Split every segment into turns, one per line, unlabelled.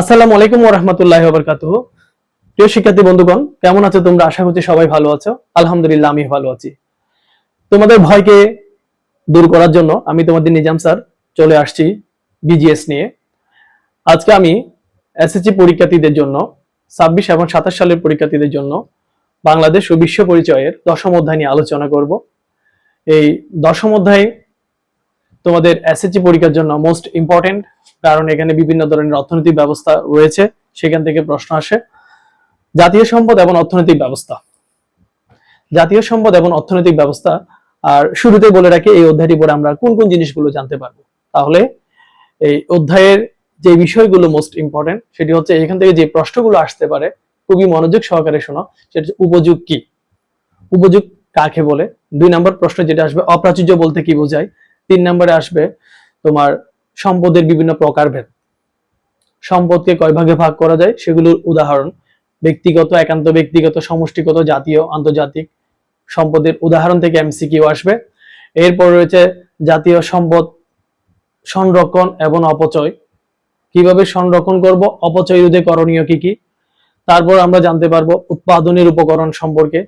আসসালামু আলাইকুম ওরহমতুল্লাহ বরকাত প্রিয় শিক্ষার্থী, বন্ধুগণ, কেমন আছো তোমরা? আশা করছি সবাই ভালো আছো। আলহামদুলিল্লাহ আমি ভালো আছি। তোমাদের ভয়কে দূর করার জন্য আমি তোমাদের নিজাম স্যার চলে আসছি বিজিএস নিয়ে। আজকে আমি এসএসসি পরীক্ষার্থীদের জন্য, ছাব্বিশ এবং সাতাশ সালের পরীক্ষার্থীদের জন্য বাংলাদেশ ও বিশ্ব পরিচয়ের দশম অধ্যায় নিয়ে আলোচনা করব। এই দশম অধ্যায় তোমাদের এসএসসি পরীক্ষার জন্য মোস্ট ইম্পর্টেন্ট কারণ এখানে বিভিন্ন ধরনের অর্থনৈতিক ব্যবস্থা রয়েছে, সেখান থেকে প্রশ্ন আসে। জাতীয় সম্পদ এবং অর্থনৈতিক ব্যবস্থা। জাতীয় সম্পদ এবং অর্থনৈতিক ব্যবস্থা, আর শুরুতে বলে রাখি, এই অধ্যায়টি পরে আমরা কোন কোন জিনিসগুলো জানতে পারব। তাহলে এই অধ্যায়ের যে বিষয়গুলো মোস্ট ইম্পর্টেন্ট সেটি হচ্ছে এখান থেকে যে প্রশ্নগুলো আসতে পারে, খুবই মনোযোগ সহকারে শোনো, সেটা হচ্ছে উপযোগ কি? উপযোগ কাকে বলে? দুই নম্বর প্রশ্ন যেটা আসবে, অপ্রাচুর্য বলতে কি বোঝায়? তিন নম্বরে আসবে তোমার সম্পদের বিভিন্ন প্রকারভেদ সম্পদকে কয় ভাগে ভাগ করা যায়? সেগুলোর উদাহরণ। ব্যক্তিগত, একান্ত ব্যক্তিগত, সমষ্টিগত, জাতীয়, আন্তর্জাতিক সম্পদের উদাহরণ থেকে এমসিকিউ আসবে। এরপর রয়েছে জাতীয় সম্পদ সংরক্ষণ এবং অপচয়। কীভাবে সংরক্ষণ করব? অপচয় রোধে করণীয় কি কি? তারপর আমরা জানতে পারব উৎপাদনের উপকরণ সম্পর্কে,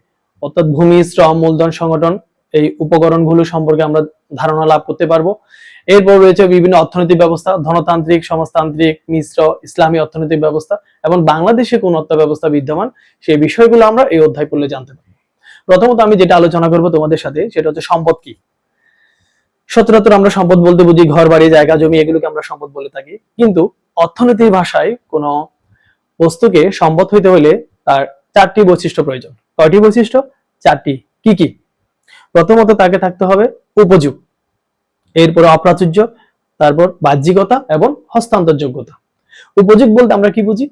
অর্থাৎ ভূমি, শ্রম, মূলধন সংগঠন। এই উপকরণগুলো সম্পর্কে আমরা ধারণা লাভ করতে পারব। এরপর রয়েছে বিভিন্ন অর্থনৈতিক ব্যবস্থা, ধনতান্ত্রিক, সমাজতান্ত্রিক, মিশ্র, ইসলামী অর্থনৈতিক ব্যবস্থা এবং বাংলাদেশে কোন অর্থ ব্যবস্থা বিদ্যমান সেই বিষয়গুলো আমরা এই অধ্যায় পড়লে জানতে পারি প্রথমত আমি যেটা আলোচনা করব তোমাদের সাথে সেটা হচ্ছে সম্পদ কি? সচরাচর আমরা সম্পদ বলতে বুঝি ঘর, বাড়ি, জায়গা, জমি এগুলোকে আমরা সম্পদ বলে থাকি। কিন্তু অর্থনীতির ভাষায় কোন বস্তুকে সম্পদ হইতে হলে তার চারটি বৈশিষ্ট্য প্রয়োজন। কয়টি বৈশিষ্ট্য? চারটি। কি কি? প্রথমত তাকে থাকতে হবে উপযোগ এরপরে অপ্রাচুর্য, তারপর বাহ্যিকতা এবং হস্তান্তর যোগ্যতা উপযোগ বলতে আমরা কি বুঝি?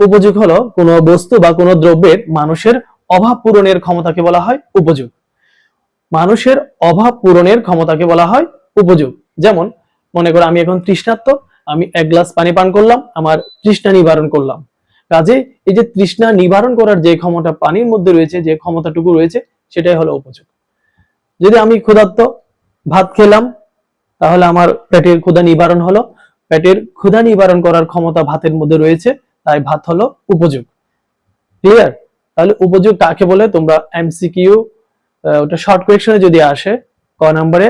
উপযোগ হলো কোনো বস্তু বা কোনো দ্রব্যের মানুষের অভাব পূরণের ক্ষমতাকে বলা হয় উপযোগ মানুষের অভাব পূরণের ক্ষমতাকে বলা হয় উপযোগ যেমন, মনে করো আমি এখন তৃষ্ণার্ত, আমি এক গ্লাস পানি পান করলাম, আমার তৃষ্ণা নিবারণ করলাম। কাজে এই যে তৃষ্ণা নিবারণ করার যে ক্ষমতা পানির মধ্যে রয়েছে, যে ক্ষমতাটুকু রয়েছে, সেটাই হলো উপযোগ যদি আমি ক্ষুধার্ত ভাত খেলাম, তাহলে আমার পেটের ক্ষুধা নিবারণ হলো। পেটের ক্ষুধা নিবারণ করার ক্ষমতা ভাতের মধ্যে রয়েছে, তাই ভাত হলো উপযোগ। ক্লিয়ার তাহলে উপযোগ কাকে বলে? তোমরা এমসিকিউ ওটা শর্ট কোয়েকশনে যদি আসে, ক নম্বরে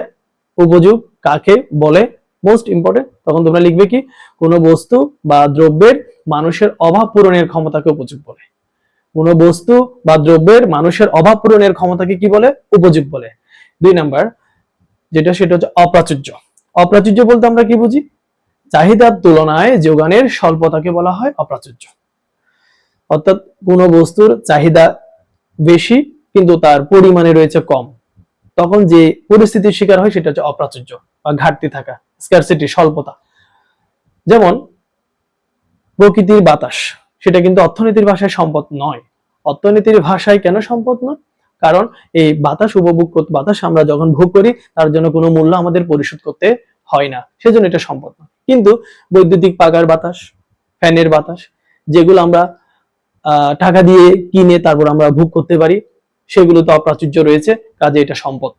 উপযোগ কাকে বলে? মোস্ট ইম্পর্টেন্ট তখন তোমরা লিখবে কি? কোন বস্তু বা দ্রব্যের মানুষের অভাব পূরণের ক্ষমতাকে উপযোগ বলে। কোন বস্তু বা দ্রব্যের মানুষের অভাব পূরণের ক্ষমতাকে কি বলে? উপযোগ বলে। দুই নাম্বার, যেটা সেটা হচ্ছে অপ্রাচুর্য। অপ্রাচুর্য বলতে আমরা কি বুঝি? চাহিদার তুলনায় যোগানের স্বল্পতাকে বলা হয় অপ্রাচুর্য। অর্থাৎ কোন বস্তুর চাহিদা বেশি, কিন্তু তার পরিমাণে রয়েছে কম। তখন যে পরিস্থিতির শিকার হয় সেটা হচ্ছে অপ্রাচুর্য বা ঘাটতি থাকা স্কারসিটি স্বল্পতা। যেমন, প্রকৃতির বাতাস, সেটা কিন্তু অর্থনীতির ভাষায় সম্পদ নয়। অর্থনীতির ভাষায় কেন সম্পদ নয়? কারণ এই বাতাস উপভোগ করতে, বাতাস আমরা যখন ভোগ করি, তার জন্য কোনো মূল্য আমাদের পরিশোধ করতে হয় না। সেজন্য এটা সম্পদ না। কিন্তু বৈদ্যুতিক পাকার বাতাস, ফ্যানের বাতাস, যেগুলো আমরা টাকা দিয়ে কিনে তারপর আমরা ভোগ করতে পারি, সেগুলো তো অপ্রাচুর্য রয়েছে, কাজে এটা সম্পদ।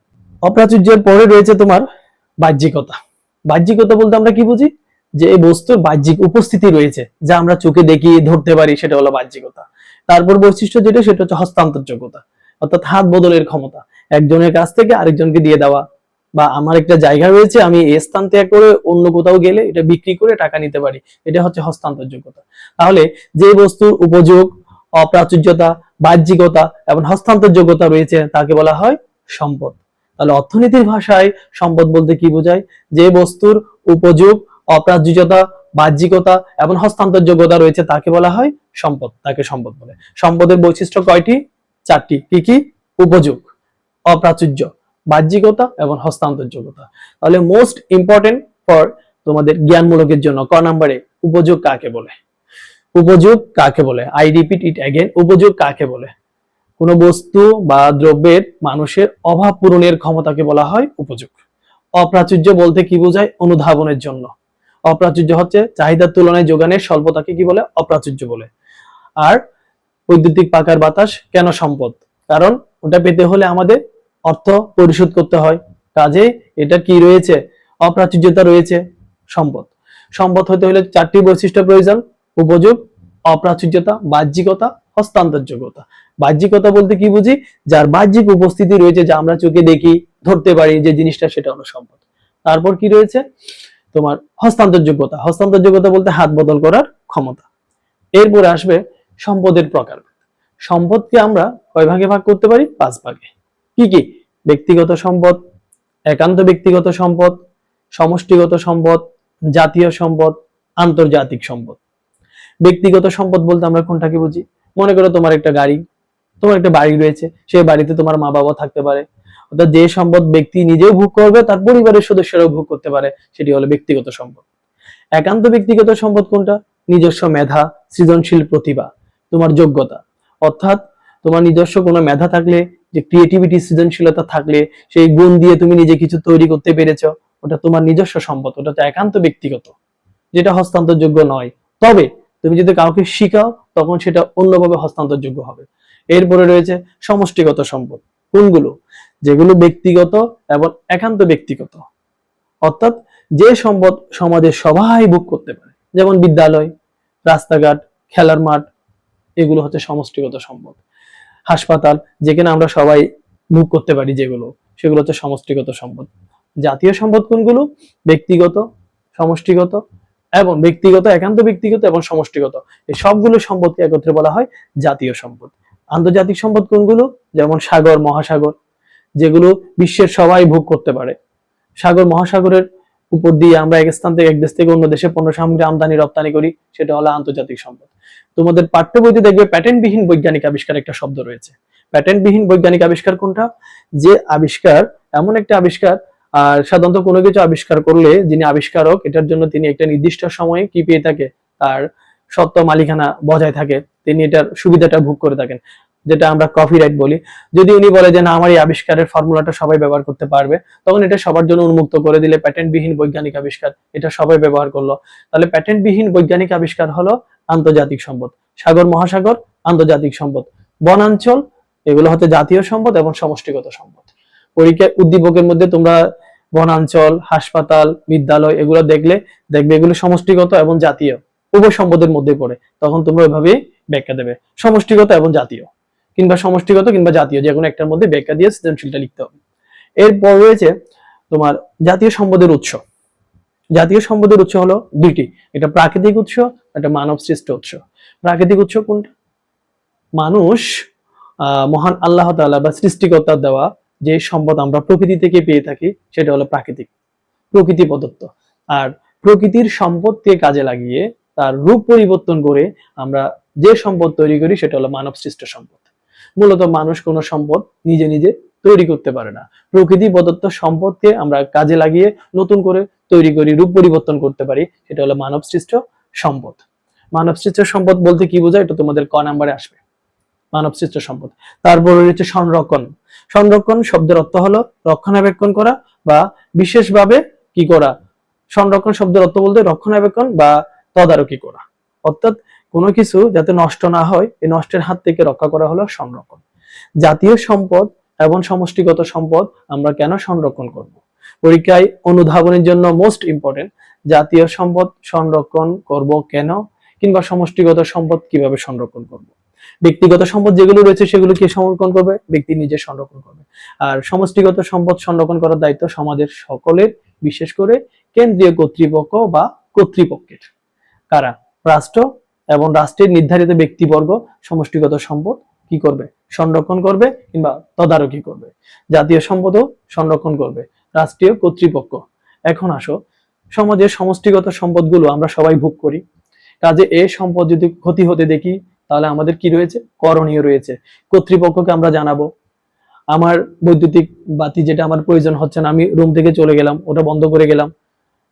অপ্রাচুর্যের পরে রয়েছে তোমার বাহ্যিকতা। বাহ্যিকতা বলতে আমরা কি বুঝি? যে এই বস্তুর বাহ্যিক উপস্থিতি রয়েছে, যা আমরা চোখে দেখিয়ে ধরতে পারি, সেটা হলো বাহ্যিকতা। তারপর বৈশিষ্ট্য যেটা, সেটা হচ্ছে হস্তান্তর যোগ্যতা অর্থাৎ হাত বদলের ক্ষমতা। একজনের কাছ থেকে আরেকজনকে দিয়ে দেওয়া বা আমার একটা জায়গা রয়েছে, আমি এই স্থান ত্যাগ করে অন্য কোথাও গেলে এটা বিক্রি করে টাকা নিতে পারি। এটা হচ্ছে হস্তান্তর যোগ্যতা তাহলে যে বস্তুর উপযোগ, অপ্রাচুর্যতা, বাহ্যিকতা এবং হস্তান্তর যোগ্যতা রয়েছে, তাকে বলা হয় সম্পদ। তাহলে অর্থনীতির ভাষায় সম্পদ বলতে কি বোঝায়? যে বস্তুর উপযোগ, অপ্রাচুর্যতা, বাহ্যিকতা এবং হস্তান্তর যোগ্যতা রয়েছে, তাকে বলা হয় সম্পদ। তাকে সম্পদ বলে। সম্পদের বৈশিষ্ট্য কয়টি? চারটি কি কি? উপযোগ, অপ্রাচুর্য, বাহ্যিকতা এবং হস্তান্তর যোগ্যতা তাহলে মোস্ট ইম্পর্টেন্ট ফর তোমাদের জ্ঞানমূলকের জন্য ক নম্বরে উপযোগ কাকে বলে? উপযোগ কাকে বলে? আই রিপিট ইট অ্যাগেন উপযোগ কাকে বলে? কোনো বস্তু বা দ্রব্যের মানুষের অভাব পূরণের ক্ষমতাকে বলা হয় উপযোগ। অপ্রাচুর্য বলতে কি বোঝায়? অনুধাবনের জন্য। অপ্রাচুর্য হচ্ছে চাহিদার তুলনায় যোগানের স্বল্পতাকে কি বলে? অপ্রাচুর্য বলে। আর বৈদ্যুতিক পাকার বাতাস কেন সম্পদ? কারণ ওটা পেতে হলে আমাদের অর্থ পরিশোধ করতে হয়। কাজে এটা কি রয়েছে? অপ্রাচুর্যতা রয়েছে, সম্পদ। সম্পদ হতে হলে চারটি বৈশিষ্ট্য প্রয়োজন। উপযোগ, অপ্রাচুর্যতা, বাহ্যিকতা, হস্তান্তরযোগ্যতা। বাহ্যিকতা বলতে কি বুঝি? যার বাহ্যিক উপস্থিতি রয়েছে, যা আমরা চোখে দেখি, ধরতে পারি যে জিনিসটা সেটা হলো সম্পদ। তারপর কি রয়েছে? তোমার হস্তান্তরযোগ্যতা। হস্তান্তরযোগ্যতা বলতে হাত বদল করার ক্ষমতা। এরপরে আসবে সম্পদের প্রকার। সম্পদকে আমরা কয় ভাগে ভাগ করতে পারি? পাঁচ ভাগে। কি কি? ব্যক্তিগত সম্পদ, একান্ত ব্যক্তিগত সম্পদ, সমষ্টিগত সম্পদ, জাতীয় সম্পদ, আন্তর্জাতিক সম্পদ। ব্যক্তিগত সম্পদ বলতে আমরা কোনটাকে বুঝি? মনে করো তোমার একটা গাড়ি, তোমার একটা বাড়ি রয়েছে, সেই বাড়িতে তোমার মা বাবা থাকতে পারে। অর্থাৎ যে সম্পদ ব্যক্তি নিজেও ভোগ করবে, তার পরিবারের সদস্যরাও ভোগ করতে পারে, সেটি হলো ব্যক্তিগত সম্পদ। একান্ত ব্যক্তিগত সম্পদ কোনটা? নিজস্ব মেধা, সৃজনশীল প্রতিভা। তোমার যোগ্যতা। অর্থাৎ তোমার নিজস্ব কোনো মেধা থাকলে, যে ক্রিয়েটিভিটি সৃজনশীলতা থাকলে, সেই গুণ দিয়ে তুমি নিজে কিছু তৈরি করতে পেরেছ, ওটা তোমার নিজস্ব সম্পদ, ওটা তো একান্ত ব্যক্তিগত, যেটা হস্তান্তরযোগ্য নয়। তবে তুমি যদি কাউকে শিখাও, তখন সেটা অন্যভাবে হস্তান্তরযোগ্য হবে। এরপরে রয়েছে সমষ্টিগত সম্পদ। কোনগুলো? যেগুলো ব্যক্তিগত এবং একান্ত ব্যক্তিগত। অর্থাৎ যে সম্পদ সমাজে সবাই ভোগ করতে পারে, যেমন বিদ্যালয়, রাস্তাঘাট, খেলার মাঠ এগুলো হচ্ছে সমষ্টিগত সম্পদ। হাসপাতাল, যেখানে আমরা সবাই ভোগ করতে পারি যেগুলো, সেগুলো হচ্ছে সমষ্টিগত সম্পদ। জাতীয় সম্পদ কোনগুলো? ব্যক্তিগত, সমষ্টিগত এবং ব্যক্তিগত, একান্ত ব্যক্তিগত এবং সমষ্টিগত। এই সবগুলো সম্পদকে একত্রে বলা হয় জাতীয় সম্পদ। আন্তর্জাতিক সম্পদ কোনগুলো? যেমন সাগর, মহাসাগর, যেগুলো বিশ্বের সবাই ভোগ করতে পারে। সাগর, মহাসাগরের উপর দিয়ে আমরা এক স্থান থেকে এক দেশ থেকে অন্য দেশে পণ্য সামগ্রী আমদানি, রপ্তানি করি, সেটা হলো আন্তর্জাতিক সম্পদ। তোমাদের পাঠ্য বইতে দেখবে প্যাটেন্টবিহীন বৈজ্ঞানিক আবিষ্কার একটা শব্দ রয়েছে। প্যাটেন্টবিহীন বৈজ্ঞানিক আবিষ্কার কোনটা? যে আবিষ্কার, এমন একটা আবিষ্কার, আর সাধারণত কোনো কিছু আবিষ্কার করলে যিনি আবিষ্কারক, এটার জন্য তিনি একটা নির্দিষ্ট সময়ে কি পেয়ে থাকে, তার সত্য মালিকানা বজায় থাকে, তিনি এটার সুবিধাটা ভোগ করে থাকেন। যেটা আমরা কপিরাইট বলি। যদি উনি বলে যে, না, আমার এই আবিষ্কারের ফর্মুলাটা সবাই ব্যবহার করতে পারবে, তখন এটা সবার জন্য উন্মুক্ত করে দিলে প্যাটেন্টবিহীন বৈজ্ঞানিক আবিষ্কার এটা সবাই ব্যবহার করল। তাহলে প্যাটেন্টবিহীন বৈজ্ঞানিক আবিষ্কার হলো আন্তর্জাতিক সম্পদ। সাগর মহাসাগর, আন্তর্জাতিক সম্পদ। বনাঞ্চল, এগুলো হচ্ছে জাতীয় সম্পদ এবং সমষ্টিগত সম্পদ। পরীক্ষায় উদ্দীপকের মধ্যে তোমরা বনাঞ্চল, হাসপাতাল, বিদ্যালয় এগুলো দেখলে, দেখবে এগুলো সমষ্টিগত এবং জাতীয়। উভয় সম্পদের মধ্যে পড়ে। তখন তোমরা ওইভাবে ব্যাখ্যা দেবে। সমষ্টিগত এবং জাতীয়। কিংবা সমষ্টিগত কিংবা জাতীয় যে কোনো একটার মধ্যে ব্যাখ্যা দিয়ে সৃজনশীলটা লিখতে হবে। এরপর রয়েছে তোমার জাতীয় সম্পদের উৎস। জাতীয় সম্পদের উৎস হলো দুইটি। এটা প্রাকৃতিক উৎস একটা মানব সৃষ্ট উৎস। প্রাকৃতিক উৎস কোনটা? মানুষ মহান আল্লাহ তাআলা বা সৃষ্টিকর্তার দেওয়া যে সম্পদ আমরা প্রকৃতি থেকে পেয়ে থাকি, সেটা হলো প্রাকৃতিক। প্রকৃতি প্রদত্ত। আর প্রকৃতির সম্পদকে কাজে লাগিয়ে তার রূপ পরিবর্তন করে আমরা যে সম্পদ তৈরি করি, সেটা হলো মানব সৃষ্ট সম্পদ। মূলত মানুষ কোনো সম্পদ নিজে নিজে তৈরি করতে পারে না। প্রকৃতি প্রদত্ত সম্পদকে আমরা কাজে লাগিয়ে নতুন করে তৈরি করি, রূপ পরিবর্তন করতে পারি, সেটা হলো মানব সৃষ্ট সম্পদ। মানব সৃষ্ট সম্পদ বলতে কি বোঝায়? এটা তোমাদের ক নাম্বারে আসবে। মানব সৃষ্ট সম্পদ। তারপর রয়েছে সংরক্ষণ। সংরক্ষণ শব্দের অর্থ হলো রক্ষণাবেক্ষণ করা বা বিশেষভাবে কি করা? সংরক্ষণ শব্দের অর্থ বলতে রক্ষণাবেক্ষণ বা তদারকি করা। অর্থাৎ কোনো কিছু যাতে নষ্ট না হয়, এই নষ্টের হাত থেকে রক্ষা করা হলো সংরক্ষণ। জাতীয় সম্পদ এবং সমষ্টিগত সম্পদ আমরা কেন সংরক্ষণ করব? পরীক্ষায় অনুধাবনের জন্য মোস্ট ইম্পর্টেন্ট জাতীয় সম্পদ সংরক্ষণ করব কেন? কিংবা সমষ্টিগত সম্পদ কীভাবে সংরক্ষণ করব? ব্যক্তিগত সম্পদ যেগুলো রয়েছে সেগুলো কি সংরক্ষণ করবে? ব্যক্তি নিজে সংরক্ষণ করবে। আর সমষ্টিগত সম্পদ সংরক্ষণ করার দায়িত্ব সমাজের সকলের, বিশেষ করে কেন্দ্রীয় কর্তৃপক্ষ বা কর্তৃপক্ষের। কারা? রাষ্ট্র এবং রাষ্ট্রের নির্ধারিত ব্যক্তিবর্গ, সমষ্টিগত সম্পদ কি করবে? সংরক্ষণ করবে কিংবা তদারকি করবে? জাতীয় সম্পদও সংরক্ষণ করবে, রাষ্ট্রীয় কর্তৃপক্ষ। এখন আসো, সমাজের সমষ্টিগত সম্পদগুলো আমরা সবাই ভোগ করি। কাজে এ সম্পদ যদি ক্ষতি হতে দেখি, তাহলে আমাদের কি রয়েছে? করণীয় রয়েছে। কর্তৃপক্ষকে আমরা জানাব, আমার বৈদ্যুতিক বাতি যেটা আমার প্রয়োজন হচ্ছে না, আমি রুম থেকে চলে গেলাম, ওটা বন্ধ করে গেলাম।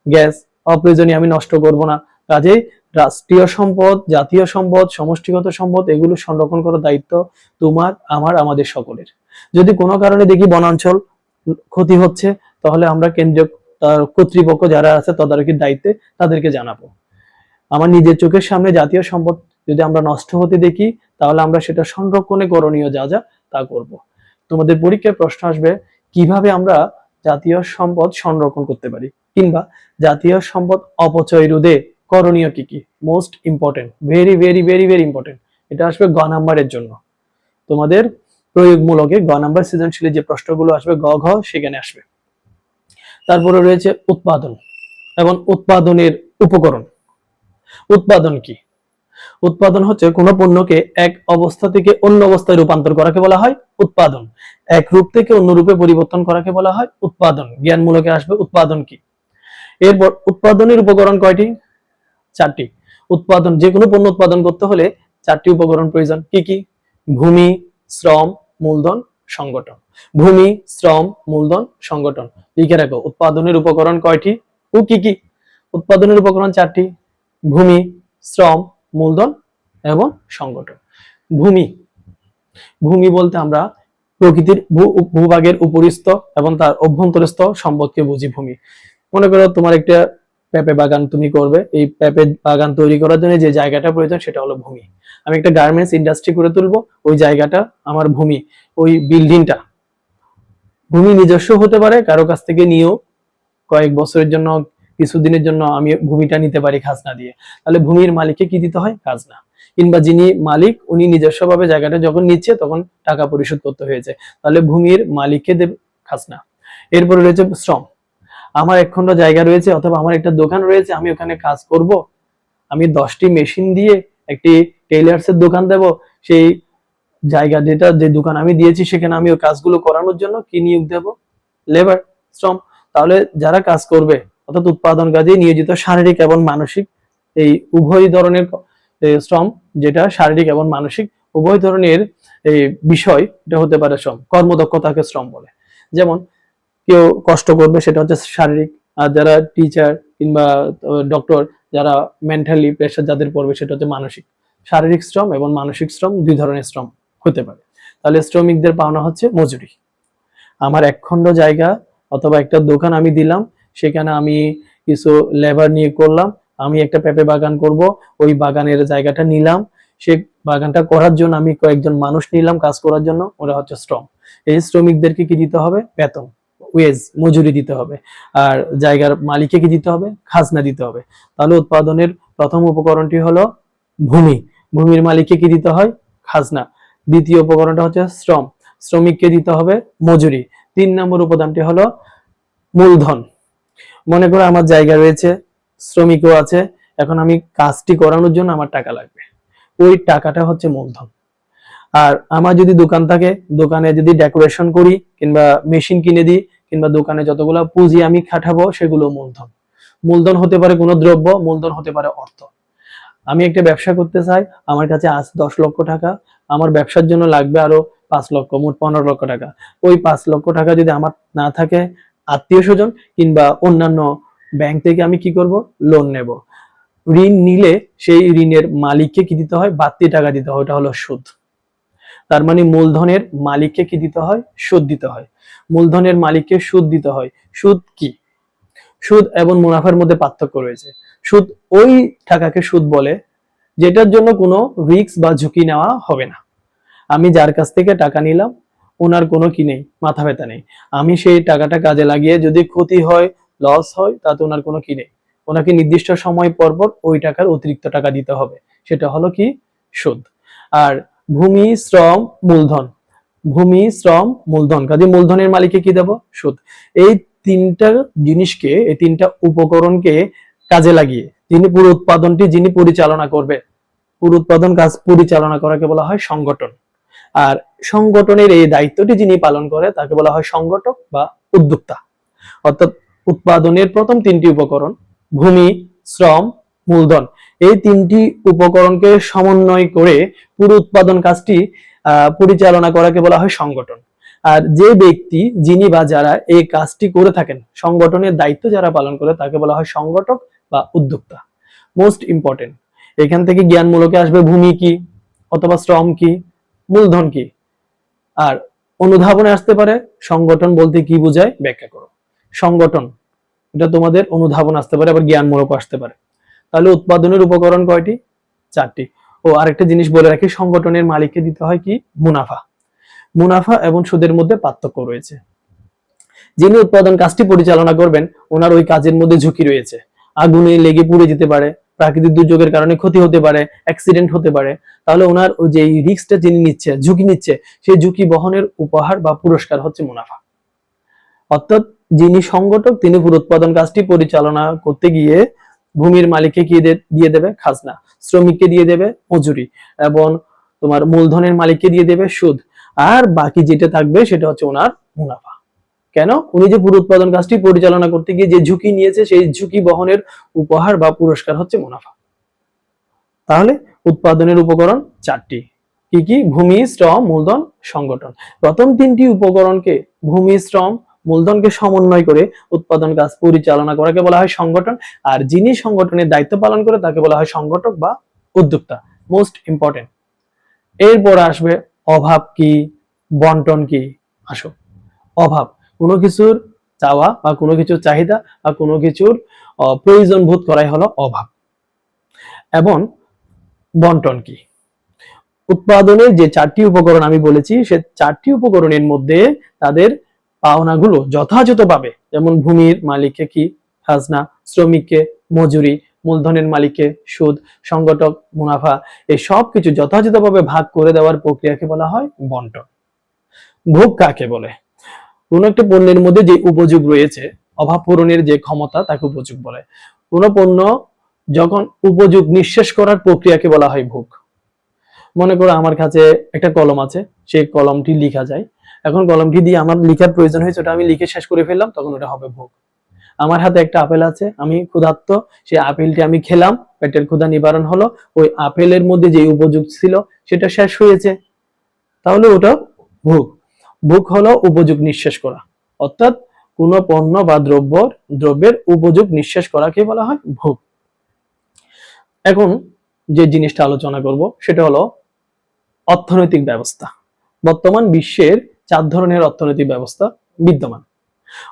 গ্যাস অপ্রয়োজনীয়, আমি নষ্ট করব না। কাজেই রাষ্ট্রীয় সম্পদ, জাতীয় সম্পদ, সমষ্টিগত সম্পদ, এগুলো সংরক্ষণ করার দায়িত্ব তোমার, আমার, আমাদের সকলের। যদি কোনো কারণে দেখি বনাঞ্চল ক্ষতি হচ্ছে, তাহলে আমরা কেন্দ্রীয় কর্তৃপক্ষ যারা আছে তদারকির দায়িত্বে তাদেরকে জানাব। আমার নিজের চোখের সামনে জাতীয় সম্পদ যদি আমরা নষ্ট হতে দেখি, তাহলে আমরা সেটা সংরক্ষণে করণীয় যা যা তা করব। তোমাদের পরীক্ষায় প্রশ্ন আসবে, কীভাবে আমরা জাতীয় সম্পদ সংরক্ষণ করতে পারি? কিংবা জাতীয় সম্পদ অপচয় রোধে করণীয় কি কি? Most important very very very very important এটা আসবে গ নাম্বারের জন্য। তোমাদের প্রয়োগমূলকে গ নাম্বার সৃজনশীলের যে প্রশ্নগুলো আসবে, গ, ঘ, সেখানে আসবে। তারপরে রয়েছে উৎপাদন এবং উৎপাদনের উপকরণ। উৎপাদন কি? উৎপাদন হচ্ছে কোনো পণ্যকে এক অবস্থা থেকে অন্য অবস্থায় রূপান্তর করাকে বলা হয় উৎপাদন। এক রূপ থেকে অন্য রূপে পরিবর্তন করাকে বলা হয় উৎপাদন। জ্ঞানমূলকে আসবে উৎপাদন কি? এরপর উৎপাদনের উপকরণ কয়টি? চারটি। উৎপাদন যে কোনো পণ্য উৎপাদন করতে হলে চারটি উপকরণ প্রয়োজন। কি কি? ভূমি, শ্রম, মূলধন, সংগঠন। ভূমি, শ্রম, মূলধন, সংগঠন। লিখে রাখো, উৎপাদনের উপকরণ কয়টি ও কি কি? উৎপাদনের উপকরণ চারটি, ভূমি, শ্রম, মূলধন এবং সংগঠন। ভূমি। ভূমি বলতে আমরা প্রকৃতির ভূভাগের উপরিস্থ এবং তার অভ্যন্তরস্থ সম্পদকে বুঝি ভূমি। মনে করো তোমার একটা পেঁপে বাগান তুমি করবে। এই পেঁপে বাগান তৈরি করার জন্য যে জায়গাটা প্রয়োজন সেটা হলো ভূমি। আমি একটা গার্মেন্টস ইন্ডাস্ট্রি করে তুলবো, ওই জায়গাটা আমার ভূমি, ওই বিল্ডিংটা ভূমি নিজস্ব হতে পারে, কারও কাছ থেকে নিয়েও কয়েক বছরের জন্য, কিছুদিনের জন্য আমি ভূমিটা নিতে পারি খাজনা দিয়ে। তাহলে ভূমির মালিককে কি দিতে হয়? খাজনা। কিংবা যিনি মালিক, উনি নিজস্বভাবে জায়গাটা যখন নিচ্ছে, তখন টাকা পরিশোধ করতে হয়েছে। তাহলে ভূমির মালিককে দেবে খাজনা। এরপরে রয়েছে শ্রম। আমার এক খণ্ড জায়গা রয়েছে অথবা আমার একটা দোকান রয়েছে, আমি ওখানে কাজ করব। আমি দশটি মেশিন দিয়ে একটি টেইলার্স এর দোকান দেব। সেই জায়গা যেটা, যে দোকান আমি দিয়েছি, সেখানে আমি ওই কাজগুলো করানোর জন্য কি নিয়োগ দেব? লেবার শ্রম। তাহলে যারা কাজ করবে, অর্থাৎ উৎপাদন কাজে নিয়োজিত শারীরিক এবং মানসিক, এই উভয় ধরনের শ্রম যেটা শারীরিক এবং মানসিক, উভয় ধরনের এই বিষয়, এটা হতে পারে শ্রম। কর্মদক্ষতাকে শ্রম বলে। যেমন কেউ কষ্ট করবে, সেটা হচ্ছে শারীরিক। আর যারা টিচার কিংবা ডক্টর যারা মেন্টালি প্রেশার যাদের পড়বে, সেটা হচ্ছে মানসিক। শারীরিক শ্রম এবং মানসিক শ্রম দুই ধরনের শ্রম হতে পারে। তাহলে শ্রমিকদের পাওনা হচ্ছে মজুরি। আমার একখণ্ড জায়গা অথবা একটা দোকান আমি দিলাম, সেখানে আমি কিছু লেবার নিয়ে করলাম, আমি একটা পেঁপে বাগান করব, ওই বাগানের জায়গাটা নিলাম। সে বাগানটা করার জন্য আমি কয়েকজন মানুষ নিলাম কাজ করার জন্য, ওরা হচ্ছে শ্রম। এই শ্রমিকদেরকে কি দিতে হবে? বেতন। ওয়েজ মজুরি দিতে হবে। আর জায়গার মালিককে কি দিতে হবে? খাজনা দিতে হবে। তাহলে উৎপাদনের প্রথম উপকরণটি হলো ভূমি। ভূমির মালিককে কি দিতে হয়? খাজনা। দ্বিতীয় উপকরণটা হচ্ছে শ্রম। শ্রমিককে দিতে হবে মজুরি। তিন নম্বর উপাদানটি হলো মূলধন। মনে করো আমার জায়গা রয়েছে, শ্রমিকও আছে, এখন আমি কাজটি করানোর জন্য আমার টাকা লাগবে। ওই টাকাটা হচ্ছে মূলধন। আর আমার যদি দোকান থাকে, দোকানে যদি ডেকোরেশন করি কিংবা মেশিন কিনে দিই কিংবা দোকানে যতগুলো পুঁজি আমি খাটাবো, সেগুলো মূলধন। মূলধন হতে পারে কোনো দ্রব্য, মূলধন হতে পারে অর্থ। আমি একটা ব্যবসা করতে চাই, আমার কাছে আজ দশ লক্ষ টাকা, আমার ব্যবসার জন্য লাগবে আরও পাঁচ লক্ষ, মোট পনেরো লক্ষ টাকা। ওই পাঁচ লক্ষ টাকা যদি আমার না থাকে, আত্মীয় স্বজন কিংবা অন্যান্য ব্যাংক থেকে আমি কি করব? লোন নেব। ঋণ নিলে সেই ঋণের মালিককে কি দিতে হয়? বাড়তি টাকা দিতে হয়, ওটা হলো সুদ। তার মানে মূলধনের মালিককে কি দিতে হয়? সুদ দিতে হয়। মূলধনের মালিককে সুদ দিতে হয়। সুদ কি? সুদ এবং মুনাফার মধ্যে পার্থক্য রয়েছে। সুদ ওই টাকাকে সুদ বলে, যেটার জন্য কোনো রিস্ক বা ঝুঁকি নেওয়া হবে না। আমি যার কাছ থেকে টাকা নিলাম, ওনার কোনো কি নেই, মাথা ব্যথা নেই। আমি সেই টাকাটা কাজে লাগিয়ে যদি ক্ষতি হয় লস হয়, তাতে ওনার কোনো কি নেই। ওনাকে নির্দিষ্ট সময় পর পর ওই টাকার অতিরিক্ত টাকা দিতে হবে। সেটা হলো কি? সুদ। আর ভূমি, শ্রম, মূলধন। ভূমি, শ্রম, মূলধন। কাজে মূলধনের মালিককে কি দেব? সুদ। এই তিনটা জিনিসকে, এই তিনটা উপকরণকে কাজে লাগিয়ে যিনি পুরো উৎপাদনটি যিনি পরিচালনা করবে, পুরো উৎপাদন কাজ পরিচালনা করাকে বলা হয় সংগঠন। আর সংগঠনের এই দায়িত্বটি যিনি পালন করে, তাকে বলা হয় সংগঠক বা উদ্যোক্তা। অর্থাৎ উৎপাদনের প্রথম তিনটি উপকরণ, ভূমি, শ্রম মূলধন। এই তিনটি উপকরণকে সমন্বয় করে পুরো উৎপাদন কাজটি পরিচালনা করাকে বলা হয় সংগঠন। আর যে ব্যক্তি, যিনি বা যারা এই কাজটি করে থাকেন, সংগঠনের দায়িত্ব যারা পালন করে, তাকে বলা হয় সংগঠক বা উদ্যোক্তা। মোস্ট ইম্পর্টেন্ট এখান থেকে জ্ঞানমূলকে আসবে ভূমি কি, অথবা শ্রম কি, মূলধন কি? আর অনুধাবনে আসতে পারে, সংগঠন বলতে কি বোঝায়, ব্যাখ্যা করো। সংগঠন, এটা তোমাদের অনুধাবন আসতে পারে, আবার জ্ঞানমূলক আসতে পারে। তাহলে উৎপাদনের উপকরণ কয়টি? চারটি। ও আরেকটা জিনিস বলে রাখি, সংগঠনের মালিককে দিতে হয় কি? মুনাফা। মুনাফা এবং সুদের মধ্যে পার্থক্য রয়েছে। যিনি উৎপাদন কাজটি পরিচালনা করবেন, ওনার ওই কাজের মধ্যে ঝুঁকি রয়েছে। আগুনে লেগে পুড়ে যেতে পারে, প্রাকৃতিক দুর্যোগের কারণে ক্ষতি হতে পারে অ্যাক্সিডেন্ট হতে পারে। তাহলে ওনার ওই যে রিস্কটা যিনি নিচ্ছে, ঝুঁকি নিচ্ছে, সেই ঝুঁকি বহনের উপহার বা পুরস্কার হচ্ছে মুনাফা। অর্থাৎ যিনি সংগঠক, তিনি পুরোৎপাদন কাজটি পরিচালনা করতে গিয়ে ভূমির মালিককে কি দিয়ে দেবে? খাজনা। শ্রমিককে দিয়ে দেবে মজুরি এবং তোমার মূলধনের মালিককে দিয়ে দেবে সুদ। আর বাকি যেটা থাকবে সেটা হচ্ছে ওনার মুনাফা। কেন? উনি যে পুরোৎপাদন কাজটি পরিচালনা করতে গিয়ে যে ঝুঁকি নিয়েছে সেই ঝুঁকি বহনের উপহার বা পুরস্কার হচ্ছে মুনাফা। তাহলে উৎপাদনের উপকরণ চারটি। কি কি? ভূমি, শ্রম, মূলধন, সংগঠন। প্রথম তিনটি উপকরণকে ভূমি, শ্রম মূলধনকে সমন্বয় করে উৎপাদন কাজ পরিচালনা করাকে বলা হয় সংগঠন। আর যিনি সংগঠনের দায়িত্ব পালন করে তাকে বলা হয় সংগঠক বা উদ্যোক্তা। মোস্ট ইম্পর্টেন্ট এরপর আসবে অভাব কি, বন্টন কি? আসো। অভাব। কোনো কিছুর চাওয়া বা কোনো কিছুর চাহিদা বা কোনো কিছুর প্রয়োজন বোধ করাই হলো অভাব। এবং বন্টন কি? উৎপাদনের যে চারটি উপকরণ আমি বলেছি, সে চারটি উপকরণের মধ্যে তাদের পাওনাগুলো যথাযথভাবে, যেমন ভূমির মালিককে কি খাজনা, শ্রমিককে মজুরি, মূলধনের মালিককে সুদ, সংগঠক মুনাফা, এই সব কিছু যথাযথভাবে ভাগ করে দেওয়ার প্রক্রিয়াকে বলা হয় বন্টন। ভোগ কাকে বলে? কোন একটা পণ্যের মধ্যে যে উপযোগ রয়েছে, অভাব পূরণের যে ক্ষমতা তাকে উপযোগ বলে। কোন পণ্য যখন উপযোগ নিঃশেষ করার প্রক্রিয়াকে বলা হয় ভোগ। মনে করো আমার কাছে একটা কলম আছে, সেই কলমটি লিখা যায়। এখন কলমটি দিয়ে আমার লিখার প্রয়োজন হয়েছে, ওটা আমি লিখে শেষ করে ফেললাম, তখন ওটা হবে ভোগ। আমার হাতে একটা আপেল আছে, আমি ক্ষুধার্ত, সেই আপেলটি আমি খেলাম, পেটের ক্ষুধা নিবারণ হলো, ওই আপেলের মধ্যে যে উপযোগ ছিল, সেটা শেষ হয়েছে। তাহলে ওটা ভোগ। ভোগ হলো উপযোগ নিঃশেষ করা। অর্থাৎ কোন পণ্য বা দ্রব্য, দ্রব্যের উপযোগ নিঃশেষ করাকে বলা হয় ভোগ। এখন যে জিনিসটা আলোচনা করব, সেটা হলো অর্থনৈতিক ব্যবস্থা। বর্তমান বিশ্বের চার ধরনের অর্থনৈতিক ব্যবস্থা বিদ্যমান।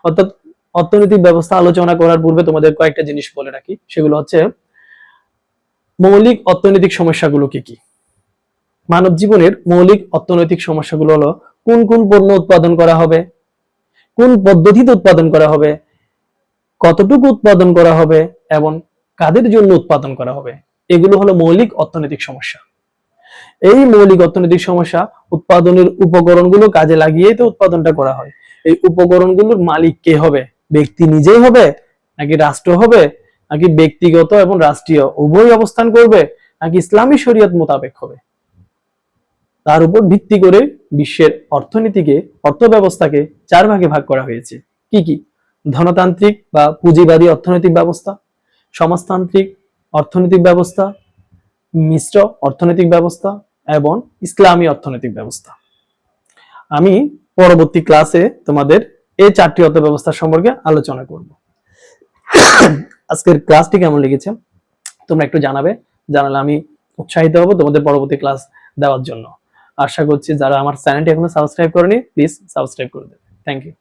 অর্থাৎ অর্থনৈতিক ব্যবস্থা আলোচনা করার পূর্বে তোমাদের কয়েকটা জিনিস বলে রাখি। সেগুলো হচ্ছে, মৌলিক অর্থনৈতিক সমস্যাগুলো কি কি? মানব জীবনের মৌলিক অর্থনৈতিক সমস্যাগুলো হলো, কোন কোন পণ্য উৎপাদন করা হবে, কোন পদ্ধতিতে উৎপাদন করা হবে, কতটুকু উৎপাদন করা হবে, এবং কাদের জন্য উৎপাদন করা হবে। এগুলো হলো মৌলিক অর্থনৈতিক সমস্যা। এই মৌলিক অর্থনৈতিক সমস্যা উৎপাদনের উপকরণগুলো কাজে লাগিয়ে তো উৎপাদনটা করা হয়। এই উপকরণগুলোর মালিক কে হবে? ব্যক্তি নিজেই হবে? নাকি রাষ্ট্র হবে? নাকি ব্যক্তিগত এবং রাষ্ট্রীয় উভয় অবস্থান করবে? নাকি ইসলামী শরীয়ত মোতাবেক হবে? তার উপর ভিত্তি করে বিশ্বের অর্থনীতিকে অর্থ ব্যবস্থাকে চার ভাগে ভাগ করা হয়েছে। কি কি? ধনতান্ত্রিক বা পুঁজিবাদী অর্থনৈতিক ব্যবস্থা, সমাজতান্ত্রিক অর্থনৈতিক ব্যবস্থা, মিশ্র অর্থনৈতিক ব্যবস্থা এবং ইসলামী অর্থনৈতিক ব্যবস্থা। আমি পরবর্তী ক্লাসে তোমাদের এই চারটি অর্থ ব্যবস্থা সম্পর্কে আলোচনা করব। আজকের ক্লাসটি কেমন লেগেছে? তোমরা একটু জানাবে। জানালে আমি উৎসাহিত হব তোমাদের পরবর্তী ক্লাস দেওয়ার জন্য। আশা করছি যারা আমার চ্যানেলটি এখনও সাবস্ক্রাইব করেনি প্লিজ সাবস্ক্রাইব করে দেবে। Thank you